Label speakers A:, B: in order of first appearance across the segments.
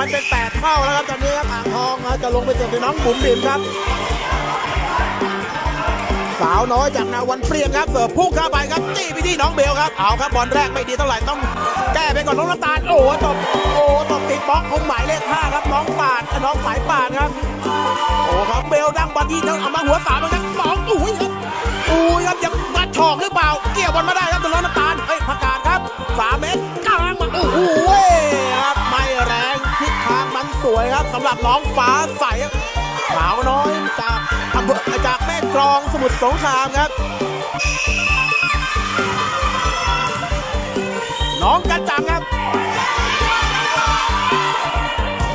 A: มันเป็นแปดเท่าแล้วครับตอนนี้ครับอ่างทองจะลงไปเสิร์ฟที่น้องบุ๋มบิ๋มครับ สาวน้อยจากนาวันเปรียงครับเสิร์ฟพุ่งเข้าไปครับจี้ไปที่น้องเบลครับเอาครับบอลแรกไม่ดีเท่าไหร่ต้องแก้ไปก่อนน้องน้ำตาลโอ้โหตบโอ้ตบติดบล็อกของหมายเลขห้าครับน้องปาดน้องสายปาดครับโอ้ครับเบลดังบอลที่ทั้งเอามาหัวสามนะครับ สำหรับน้องฟ้าใสครับสาวน้อยจากอำเภอจากแม่กลองสมุทรสงครามครับ น้องกระจังครับ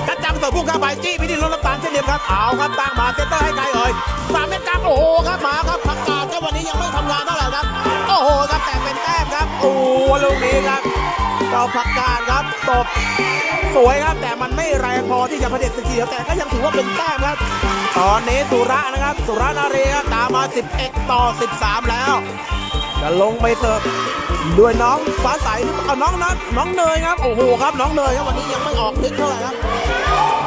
A: กระจังเสิร์ฟพุ่งเข้าไปจี้ไปที่รถน้ำตาลเช่นเดียวครับเอาครับตั้งมาเซนเตอร์ให้ใครเอ่ยสามเมตรกลางโอ้โหครับมาครับพักกาดครับวันนี้ยังไม่ทำงานเท่าไหร่ครับ โอ้โหครับแต่เป็นแต้มครับโอ้โหลูกนี้ครับเจ้าพักกาดครับ ตบ สวยครับ แต่มันไม่แรงพอที่จะพเด็จสกีแต่ก็ยังถือว่าเป็นแต้มครับ ตอนนี้สุระนะครับ สุระนารีครับตามมา 11 ต่อ 13 แล้ว จะลงไปเสิร์ฟด้วยน้องฟ้าใสหรือว่าน้องนัทน้องเนยครับ โอ้โหครับ น้องเนยครับวันนี้ยังไม่ออกทธิ์เท่าไหร่ครับ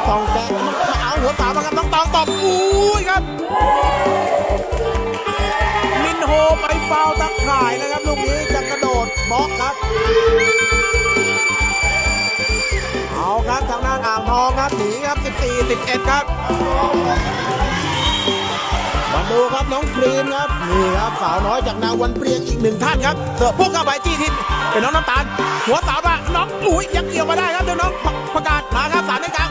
A: ตองแกะมาเอาหัวสามครับน้องตองตอบอุ้ยครับมินโฮไปฟาวล์ตะข่ายนะครับลูกนี้จะกระโดดบล็อกครับ ครับทางด้านอ่างทองครับหนีครับ 14 11 ครับ มาดูครับน้องครีมครับนี่ครับสาวน้อยจากนางวันเปรียงอีกหนึ่งท่านครับเสิร์ฟพุ่งเข้าไปจี้ทิศเป็นน้องน้ำตาล หัวสาวมาน้องอุ้ยยังเกี่ยวมาได้ครับเดี๋ยวน้องประกาศมาครับสามในกลาง